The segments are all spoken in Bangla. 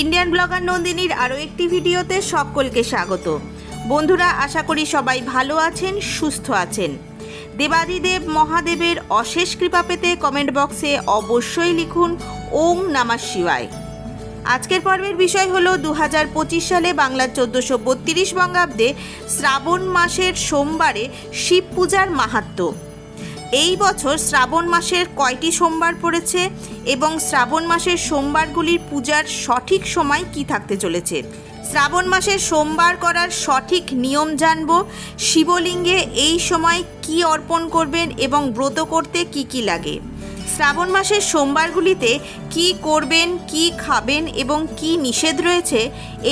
ইন্ডিয়ান ব্লগার নন্দিনীর আরও একটি ভিডিওতে সকলকে স্বাগত। বন্ধুরা, আশা করি সবাই ভালো আছেন, সুস্থ আছেন। দেবাদিদেব মহাদেবের অশেষ কৃপা পেতে কমেন্ট বক্সে অবশ্যই লিখুন, ওম নমঃ শিবায়। আজকের পর্বের বিষয় হল দু হাজার পঁচিশ সালে বাংলার চোদ্দোশো বত্রিশ বঙ্গাব্দে শ্রাবণ মাসের সোমবারে শিব পূজার মাহাত্ম্য এই বছর শ্রাবণ মাসের কয়টি সোমবার পড়েছে এবং শ্রাবণ মাসের সোমবারগুলির পূজার সঠিক সময় কি থাকতে চলেছে? শ্রাবণ মাসের সোমবার করার সঠিক নিয়ম জানব। শিবলিঙ্গে এই সময় কি অর্পণ করবেন এবং ব্রত করতে কি কি লাগে? শ্রাবণ মাসের সোমবারগুলিতে কি করবেন, কি খাবেন এবং কি নিষেধ রয়েছে,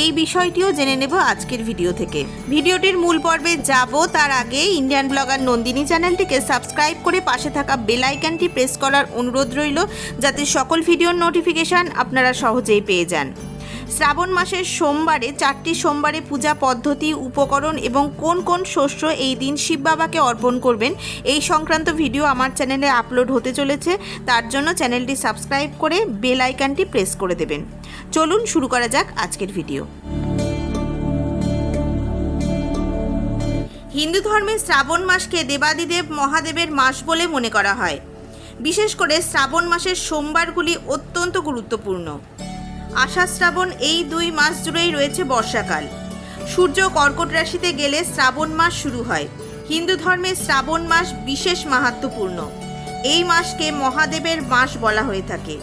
এই বিষয়টিও জেনে নেব আজকের ভিডিও থেকে। ভিডিওটির মূল পর্বে যাব, তার আগে ইন্ডিয়ান ব্লগার নন্দিনী চ্যানেলটিকে সাবস্ক্রাইব করে পাশে থাকা বেল আইকনটি প্রেস করার অনুরোধ রইল, যাতে সকল ভিডিওর নোটিফিকেশান আপনারা সহজেই পেয়ে যান। শ্রাবণ মাসের সোমবারে চারটি সোমবারে পূজা পদ্ধতি, উপকরণ এবং কোন কোন শস্য এই দিন শিব বাবাকে অর্পণ করবেন, এই সংক্রান্ত ভিডিও আমার চ্যানেলে আপলোড হতে চলেছে, তার জন্য চ্যানেলটি সাবস্ক্রাইব করে বেল আইকনটি প্রেস করে দেবেন। চলুন শুরু করা যাক আজকের ভিডিও। হিন্দু ধর্মে শ্রাবণ মাসকে দেবাদিদেব মহাদেবের মাস বলে মনে করা হয়। বিশেষ করে শ্রাবণ মাসের সোমবারগুলি অত্যন্ত গুরুত্বপূর্ণ। আষাঢ় শ্রাবণ এই দুই মাস জুড়েই রয়েছে বর্ষাকাল। সূর্য কর্কট রাশিতে গেলে শ্রাবণ মাস শুরু হয়। হিন্দু ধর্মে শ্রাবণ মাস বিশেষ মাহাত্ম্যপূর্ণ। এই মাসকে মহাদেবের মাস বলা হয়ে থাকে।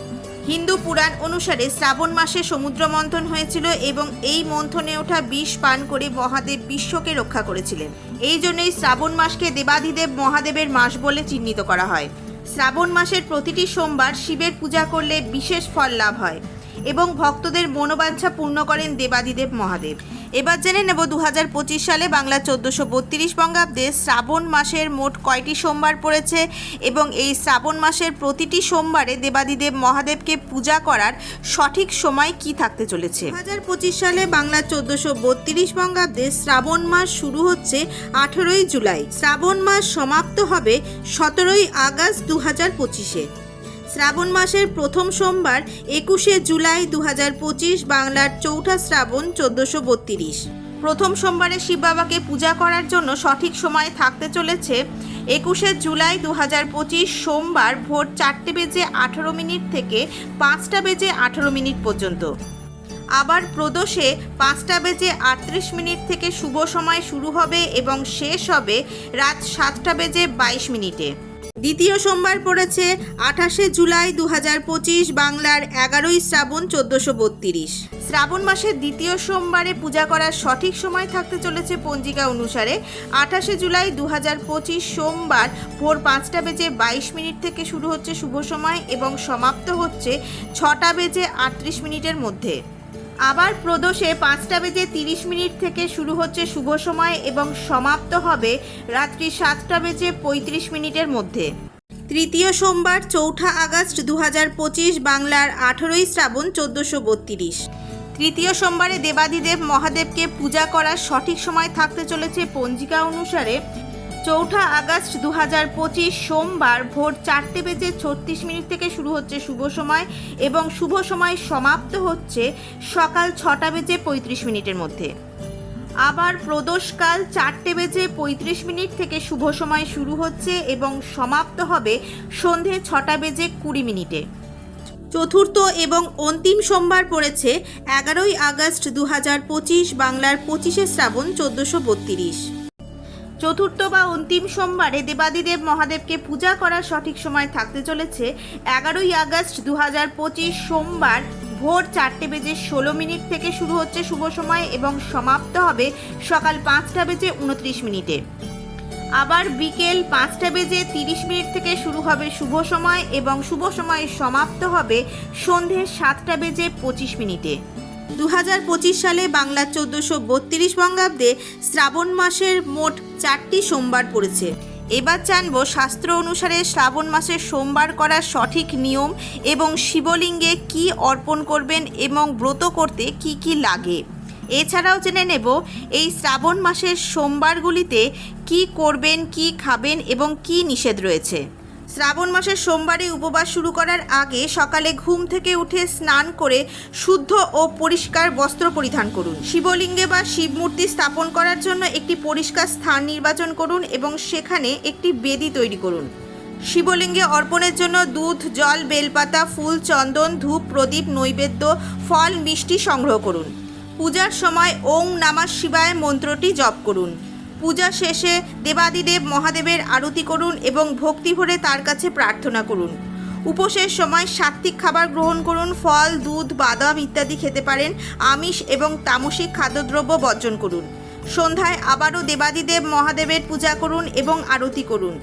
হিন্দু পুরাণ অনুসারে শ্রাবণ মাসে সমুদ্র মন্থন হয়েছিল এবং এই মন্থনে ওঠা বিষ পান করে মহাদেব বিশ্বকে রক্ষা করেছিলেন। এই জন্যই শ্রাবণ মাসকে দেবাধিদেব মহাদেবের মাস বলে চিহ্নিত করা হয়। শ্রাবণ মাসের প্রতিটি সোমবার শিবের পূজা করলে বিশেষ ফল লাভ হয়। এবং ভক্তদের মনোবাঞ্ছা পূর্ণ করেন দেবাদিদেব মহাদেব। এবার জেনে নেব দু হাজার পঁচিশ সালে বাংলা চোদ্দোশো বত্রিশ বঙ্গাব্দে শ্রাবণ মাসের মোট কয়টি সোমবার পড়েছে এবং এই শ্রাবণ মাসের প্রতিটি সোমবারে দেবাদিদেব মহাদেবকে পূজা করার সঠিক সময় কি থাকতে চলেছে? দু হাজার পঁচিশ সালে বাংলা চোদ্দোশো বত্রিশ বঙ্গাব্দে শ্রাবণ মাস শুরু হচ্ছে আঠেরোই জুলাই। শ্রাবণ মাস সমাপ্ত হবে সতেরোই আগস্ট দু হাজার পঁচিশে। শ্রাবণ মাসের প্রথম সোমবার, একুশে জুলাই দু বাংলার চৌঠা শ্রাবণ চোদ্দোশো বত্রিশ। প্রথম সোমবারে শিব বাবাকে পূজা করার জন্য সঠিক সময় থাকতে চলেছে। একুশে জুলাই দু হাজার পঁচিশ সোমবার ভোর চারটে বেজে আঠেরো মিনিট থেকে পাঁচটা বেজে আঠেরো মিনিট পর্যন্ত। আবার প্রদোষে পাঁচটা বেজে আটত্রিশ মিনিট থেকে শুভ সময় শুরু হবে এবং শেষ হবে রাত সাতটা বেজে বাইশ মিনিটে। দ্বিতীয় সোমবার পড়েছে আঠাশে জুলাই দু হাজার পঁচিশ বাংলার এগারোই শ্রাবণ চোদ্দোশো বত্রিশ। শ্রাবণ মাসের দ্বিতীয় সোমবারে পূজা করার সঠিক সময় থাকতে চলেছে পঞ্জিকা অনুসারে আঠাশে জুলাই দু হাজার পঁচিশ সোমবার ভোর পাঁচটা বেজে বাইশ মিনিট থেকে শুরু হচ্ছে শুভ সময় এবং সমাপ্ত হচ্ছে ছটা বেজে আটত্রিশ মিনিটের মধ্যে। আবার প্রদোষে পাঁচটা বেজে তিরিশ মিনিট থেকে শুরু হচ্ছে শুভ সময় এবং সমাপ্ত হবে রাত্রি সাতটা বেজে পঁয়ত্রিশ মিনিটের মধ্যে। তৃতীয় সোমবার চৌঠা আগস্ট দু বাংলার আঠেরোই শ্রাবণ চোদ্দোশো বত্রিশ। তৃতীয় সোমবারে দেবাদিদেব মহাদেবকে পূজা করার সঠিক সময় থাকতে চলেছে পঞ্জিকা অনুসারে চৌঠা আগস্ট দু হাজার পঁচিশ সোমবার ভোর চারটে বেজে ছত্রিশ মিনিট থেকে শুরু হচ্ছে শুভ সময় এবং শুভ সময় সমাপ্ত হচ্ছে সকাল ছটা বেজে পঁয়ত্রিশ মিনিটের মধ্যে। আবার প্রদোষকাল চারটে বেজে পঁয়ত্রিশ মিনিট থেকে শুভ সময় শুরু হচ্ছে এবং সমাপ্ত হবে সন্ধে ছটা বেজে কুড়ি মিনিটে। চতুর্থ এবং অন্তিম সোমবার পড়েছে এগারোই আগস্ট দু হাজার পঁচিশ বাংলার পঁচিশে শ্রাবণ চোদ্দোশো বত্রিশ। চতুর্থ বা অন্তিম সোমবারে দেবাদিদেব মহাদেবকে পূজা করার সঠিক সময় থাকতে চলেছে এগারোই আগস্ট দু হাজার পঁচিশ সোমবার ভোর চারটে বেজে ষোলো মিনিট থেকে শুরু হচ্ছে শুভ সময় এবং সমাপ্ত হবে সকাল পাঁচটা বেজে উনত্রিশ মিনিটে। আবার বিকেল পাঁচটা বেজে তিরিশ মিনিট থেকে শুরু হবে শুভ সময় এবং শুভ সময় সমাপ্ত হবে সন্ধে সাতটা বেজে পঁচিশ মিনিটে। দু হাজার পঁচিশ সালে বাংলা চোদ্দোশো বত্রিশ বঙ্গাব্দে শ্রাবণ মাসের মোট চারটি সোমবার পড়েছে। এবার জানব শাস্ত্র অনুসারে শ্রাবণ মাসের সোমবার করার সঠিক নিয়ম এবং শিবলিঙ্গে কি অর্পণ করবেন এবং ব্রত করতে কি কি লাগে। এছাড়াও জেনে নেব, এই শ্রাবণ মাসের সোমবারগুলিতে কি করবেন, কি খাবেন এবং কি নিষেধ রয়েছে। শ্রাবণ মাসের সোমবারে উপবাস শুরু করার আগে সকালে ঘুম থেকে উঠে স্নান করে শুদ্ধ ও পরিষ্কার বস্ত্র পরিধান করুন। শিবলিঙ্গে বা শিবমূর্তি স্থাপন করার জন্য একটি পরিষ্কার স্থান নির্বাচন করুন এবং সেখানে একটি বেদি তৈরি করুন। শিবলিঙ্গে অর্পণের জন্য দুধ, জল, বেলপাতা, ফুল, চন্দন, ধূপ, প্রদীপ, নৈবেদ্য, ফল, মিষ্টি সংগ্রহ করুন। পূজার সময় ওং নামা শিবায় মন্ত্রটি জপ করুন। পূজা শেষে দেবাদিদেব মহাদেবের আরতি করুন এবং ভক্তি ভরে তার কাছে প্রার্থনা করুন। উপোসের সময় সাত্ত্বিক খাবার গ্রহণ করুন, ফল, দুধ, বাদাম ইত্যাদি খেতে পারেন, আমিষ এবং তামসিক খাদ্যদ্রব্য বর্জন করুন। সন্ধ্যায় আবারও দেবাদিদেব মহাদেবের পূজা করুন এবং আরতি করুন।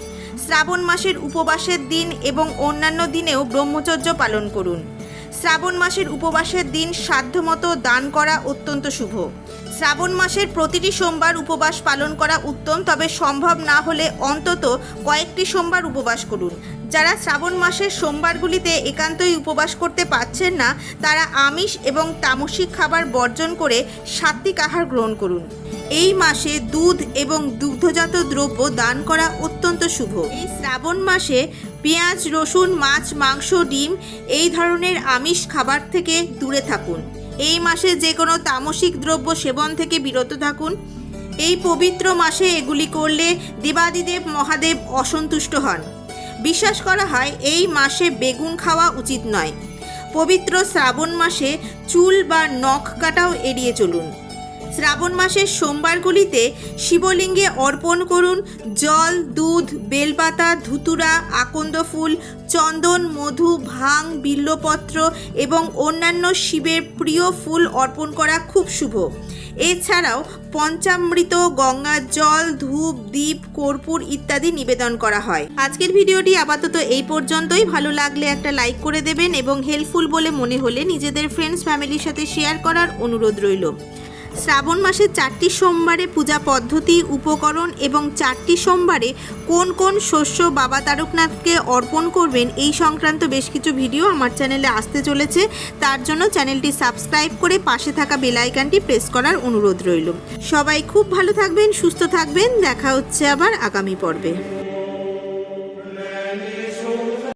শ্রাবণ মাসের উপবাসের দিন এবং অন্যান্য দিনেও ব্রহ্মচর্য পালন করুন। শ্রাবণ মাসের উপবাসের দিন সাধ্যমতো দান করা অত্যন্ত শুভ। শ্রাবণ মাসের প্রতিটি সোমবার উপবাস পালন করা উত্তম, তবে সম্ভব না হলে অন্তত কয়েকটি সোমবার উপবাস করুন। যারা শ্রাবণ মাসের সোমবারগুলিতে একান্তই উপবাস করতে পারছেন না, তারা আমিষ এবং তামসিক খাবার বর্জন করে সাত্ত্বিক আহার গ্রহণ করুন। এই মাসে দুধ এবং দুগ্ধজাত দ্রব্য দান করা অত্যন্ত শুভ। এই শ্রাবণ মাসে পেঁয়াজ, রসুন, মাছ, মাংস, ডিম এই ধরনের আমিষ খাবার থেকে দূরে থাকুন। এই মাসে যে কোনো তামসিক দ্রব্য সেবন থেকে বিরত থাকুন। এই পবিত্র মাসে এগুলি করলে দেবাদিদেব মহাদেব অসন্তুষ্ট হন। বিশ্বাস করা হয় এই মাসে বেগুন খাওয়া উচিত নয়। পবিত্র শ্রাবণ মাসে চুল বা নখ কাটাও এড়িয়ে চলুন। শ্রাবণ মাসের সোমবারগুলিতে শিবলিঙ্গে অর্পণ করুন। জল, দুধ, বেলপাতা, ধুতুরা, আকন্দ ফুল, চন্দন, মধু, ভাং, বিল্লপত্র এবং অন্যান্য শিবের প্রিয় ফুল অর্পণ করা খুব শুভ। এছাড়াও পঞ্চামৃত, গঙ্গা জল, ধূপ দ্বীপ কর্পূর ইত্যাদি নিবেদন করা হয়। আজকের ভিডিওটি আপাতত এই পর্যন্তই। ভালো লাগলে একটা লাইক করে দেবেন এবং হেল্পফুল বলে মনে হলে নিজেদের ফ্রেন্ডস ফ্যামিলির সাথে শেয়ার করার অনুরোধ রইল। শ্রাবণ মাসের চারটি সোমবারে পূজা পদ্ধতি, উপকরণ এবং চারটি সোমবারে কোন কোন শস্য বাবা তারকনাথকে অর্পণ করবেন এই সংক্রান্ত বেশ কিছু ভিডিও আমার চ্যানেলে আসতে চলেছে। তার জন্য চ্যানেলটি সাবস্ক্রাইব করে পাশে থাকা বেল আইকনটি প্রেস করার অনুরোধ রইল। সবাই খুব ভালো থাকবেন, সুস্থ থাকবেন। দেখা হচ্ছে আবার আগামী পর্বে।